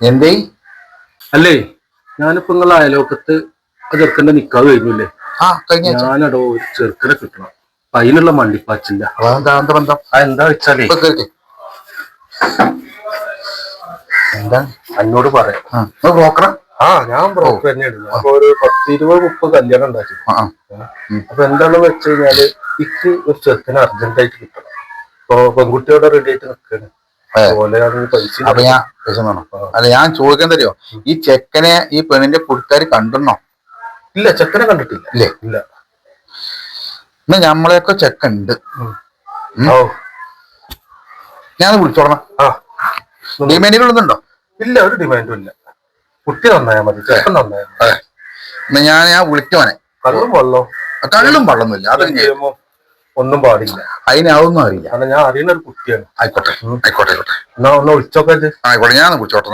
എന്തേ? അല്ലേ? ഞാനിപ്പോ നിങ്ങളെ അയലോക്കത്ത് ചെറുക്കന്റെ നിക്കാതെ കഴിഞ്ഞില്ലേ? ആ കഴിഞ്ഞ. ഞാനടോ ഒരു ചെറുക്കനെ കിട്ടണം. അപ്പൊ അതിനുള്ള മണ്ടിപ്പാച്ചില്ല. അതെന്താ എന്താ ബന്ധം എന്താ? വെച്ചാലേ? എന്താ? എന്നോട് പറയാം. ആ ബ്രോക്കറാ ആ? ഞാൻ ബ്രോക്കർ തന്നെയാണ്. അപ്പൊ ഒരു പത്ത് ഇരുപത് മുപ്പത് കല്യാണം ഉണ്ടാക്കി. അപ്പൊ എന്താണെന്ന് വെച്ച് കഴിഞ്ഞാൽ ഇക്ക് ഒരു ചെറുക്കനെ അർജന്റ് ആയിട്ട് കിട്ടണം. അപ്പൊ പെൺകുട്ടിയോടെ റെഡി ആയിട്ട് പൈസ അപ്പൊ ഞാൻ അല്ല ഞാൻ ചോദിക്കാൻ തരുമോ ഈ ചെക്കനെ ഈ പെണ്ണിന്റെ പുടുക്കാര് കണ്ടോ ഇല്ല ചെക്കനെ കണ്ടിട്ടില്ല. ഇല്ലേ? ഇല്ല. എന്നാ നമ്മളെയൊക്കെ ചെക്കുണ്ട്. ഞാൻ വിളിച്ചോളണം. ആ. ഡിമാൻഡിലുണ്ടോ ഇല്ല ഒരു ഡിമാൻഡും ഇല്ല. കുട്ടി നന്നായാൽ മതി ചെക്കൻ എന്നാ ഞാൻ ഞാൻ വിളിക്കുവാനെ കള്ളും വെള്ളം കള്ളും വള്ളൊന്നുമില്ല അത് ഒന്നും പാടില്ല. അതിനാവൊന്നും അറിയില്ല. അല്ല ഞാൻ അറിയുന്ന ഒരു കുട്ടിയാണ്. ആയിക്കോട്ടെ ആയിക്കോട്ടെ ആയിക്കോട്ടെ. എന്നാ ഒന്ന് വിളിച്ചോക്കെ. ആയിക്കോട്ടെ ഞാൻ വിളിച്ചോട്ടെ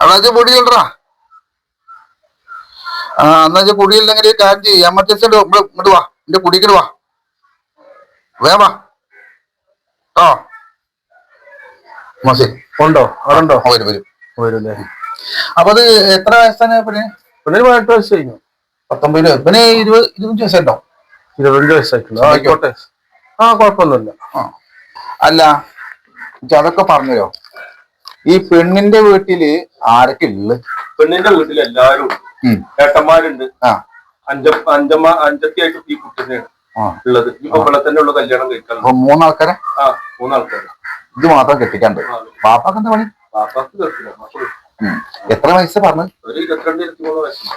അതാ പൊടിയുണ്ടാ ആ എന്നാ വെച്ചാൽ പൊടിയില്ലെങ്കിൽ കാര്യം ചെയ്യും. എമർജൻസി ഉണ്ട്. ഇങ്ങോട്ട് വാ. എന്റെ കുടിക്കട് വാ. വേഗം വാ. ആ. മസി ഉണ്ടോ? അവിടെ ഉണ്ടോ? വരും വരും. വരൂല്ലേ? അപ്പൊ അത് എത്ര വയസ്സാണ് പിന്നെ പതിനെട്ട് വയസ്സ് കഴിഞ്ഞു. പത്തൊമ്പതിൽ? പിന്നെ ഇരുപത് ഇരുപത്തഞ്ച് വയസ്സുണ്ടോ ഇരുപത്തഞ്ച് വയസ്സായിട്ടുള്ളൂ. ആ, ആയിക്കോട്ടെ. ആ കുഴപ്പമൊന്നുമില്ല. ആ. അല്ല അതൊക്കെ പറഞ്ഞല്ലോ ഈ പെണ്ണിന്റെ വീട്ടിൽ ആരൊക്കെ ഉള്ളത് പെണ്ണിന്റെ വീട്ടിൽ എല്ലാരും. ഏട്ടന്മാരുണ്ട്. ആ. അഞ്ച അഞ്ചമ്മ അഞ്ചത്തിയായിട്ട് ഈ കുട്ടി ഉള്ളത്. ഇപ്പൊ ഇവിടെ തന്നെ ഉള്ള കല്യാണം കഴിക്കാൻ മൂന്നാൾക്കാരെ? ആ മൂന്നാൾക്കാരെ. ഇത് മാത്രം കെട്ടിക്കാണ്ട്. പാപ്പാക്ക് എന്താ പണി? പാപ്പാക്ക് കെട്ടില്ല. എത്ര വയസ്സ് പറഞ്ഞു? ഒരു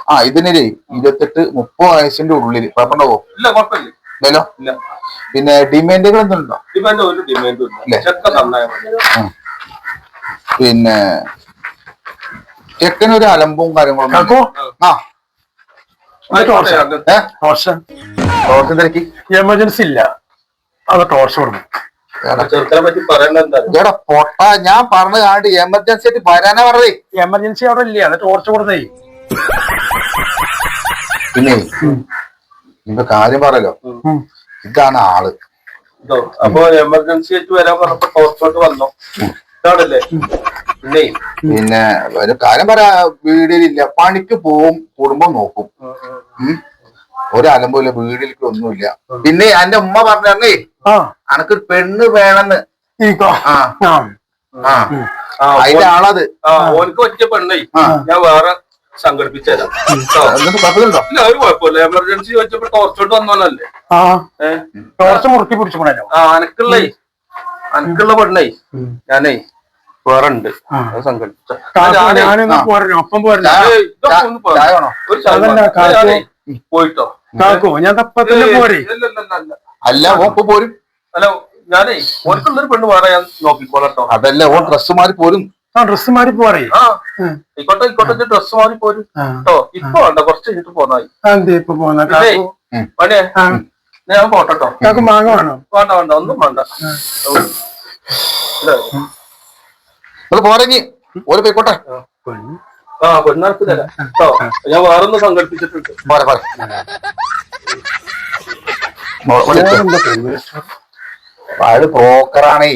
ആ ഇതിനൊരു ഇരുപത്തെട്ട് മുപ്പത് വയസ്സിന്റെ ഉള്ളിൽ. പറഞ്ഞോ ഇല്ലല്ലോ? ഇല്ല. പിന്നെ ഡിമാൻഡുകൾ എന്തുണ്ടോ? ഒരു പിന്നെ ചെക്കനൊരു അലമ്പും കാര്യങ്ങളും ആ. തിരക്കി എമർജൻസി ഇല്ല. അത് ടോർച്ച് കൊടുക്കും. എടാ. പൊട്ട ഞാൻ പറഞ്ഞു കാണ്ട് എമർജൻസി ആയിട്ട് വരാനാ പറഞ്ഞേ എമർജൻസി അവിടെ ഇല്ല അത് ടോർച്ച് കൊടുത്തേ പിന്നെ നിന്റെ കാര്യം പറയലോ ഇതാണ് ആൾ. അപ്പൊ എമർജൻസി ആയിട്ട് വരാൻ പറഞ്ഞപ്പോ ടോർച്ചോട്ട് വന്നു? ഇതാണല്ലേ? പിന്നെ? പിന്നെ ഒരു കാര്യം പറയാ വീടിലില്ല. പണിക്ക് പോവും കുടുംബം നോക്കും. ഒരു അലമ്പില്ല വീടിലേക്ക് ഒന്നുമില്ല. പിന്നെ എന്റെ ഉമ്മ പറഞ്ഞേ അനക്കൊരു പെണ്ണ് വേണമെന്ന്. അതിന്റെ ആളത്. ആ ഓനക്ക് പറ്റിയ പെണ്ണേ. ഞാൻ വേറെ സംഘടിപ്പിച്ചു തരാം കേട്ടോ? എന്നിട്ട് കുഴപ്പമില്ലല്ലോ? ഇല്ല ഒരു കുഴപ്പമില്ല. എമർജൻസി വെച്ചപ്പോ ടോർച്ചോട്ട് വന്നോന്നല്ലേ ആ. ടോർച്ച് മുറുക്കി പിടിച്ചു ആ അനക്കുള്ളേ അനക്കുള്ള പെണ്ണേ. ഞാനേ വേറെ ഉണ്ട് സംഘടിപ്പിച്ച പോയിട്ടോ. കാക്കോ ഞാൻ തപ്പത്തിന്റെ പോരേ. പോരെ അല്ല ഓപ്പ് പോരും. അല്ല ഞാനേ ഓർക്കുള്ളൊരു പെണ്ണ് വേറെ ഞാൻ നോക്കിക്കോളട്ടോ. അതല്ല ഓ ഡ്രസ് മാറി പോരും. ആ ഡ്രസ് മാറി പോരേ. ആ ഇക്കോട്ടെ ഇക്കോട്ടെ ഡ്രസ് മാറി പോരും. കേട്ടോ ഇപ്പൊ വേണ്ട കുറച്ച് കഴിഞ്ഞിട്ട് പോന്നായി ഇപ്പൊ പോന്ന. പണിയേ ഞാൻ പോട്ടോ മാങ്ങ വേണോ? വേണ്ട വേണ്ട ഒന്നും വേണ്ട. അത് പോരെങ്കി ഓര് പോയിക്കോട്ടെ. ആ പെണ്ണാർക്ക് തരാം. കേട്ടോ ഞാൻ വേറൊന്ന് സംഘടിപ്പിച്ചിട്ടുണ്ട്. പോരെ പോരെ. അയാൾ ബ്രോക്കറാണേ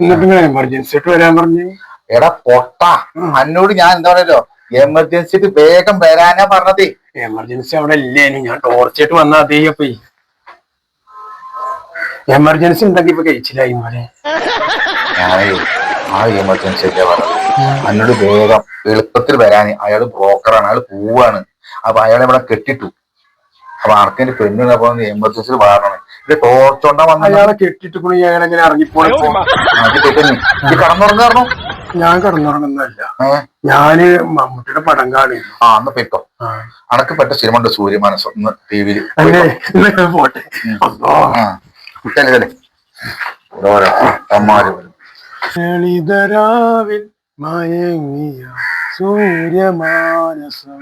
എന്നിട്ട് എമർജൻസി ആയിട്ട് വരാൻ പറഞ്ഞു? എടാ പൊട്ട. അന്നോട് ഞാൻ എന്താ പറയല്ലോ എമർജൻസിക്ക് വേഗം വരാനാ പറഞ്ഞത്. എമർജൻസി അവിടെ ഇല്ലേനു ഞാൻ ടോർച്ചായിട്ട് വന്നാ അതേ അപ്പൊ എമർജൻസി ഉണ്ടെങ്കിൽ ഇപ്പൊ കഴിച്ചില്ലായി മോനെ. ആ എമർജൻസി ഒക്കെ പറഞ്ഞത്. അന്നോട് വേഗം എളുപ്പത്തിൽ വരാന്. അയാൾ ബ്രോക്കറാണ് അയാൾ പോവാണ്. അപ്പൊ അയാളെ ഇവിടെ കെട്ടിട്ടു. അപ്പൊ ആർക്കെന്റെ പെണ്ണിനെ പോകുന്ന എമർജൻസിയിൽ വാറണം ഇത് ടോർച്ചോണ്ടാ വന്ന അയാളെ കെട്ടിട്ട് കൂടി ഞാൻ എങ്ങനെ ഇറങ്ങിപ്പോയി കടന്നുറങ്ങാറണോ ഞാൻ കടന്നുറങ്ങുന്നല്ല ഞാൻ മമ്മൂട്ടിയുടെ പടം കാണുന്നു ആ അന്ന് പെട്ടോ അണക്ക് പെട്ട സിനിമ ഉണ്ട് സൂര്യമാനസം ഒന്ന് ടി വിയിൽ അല്ലേ? പോട്ടെ. അപ്പോ ലളിതരാവിൽ മയങ്ങിയ സൂര്യമാനസം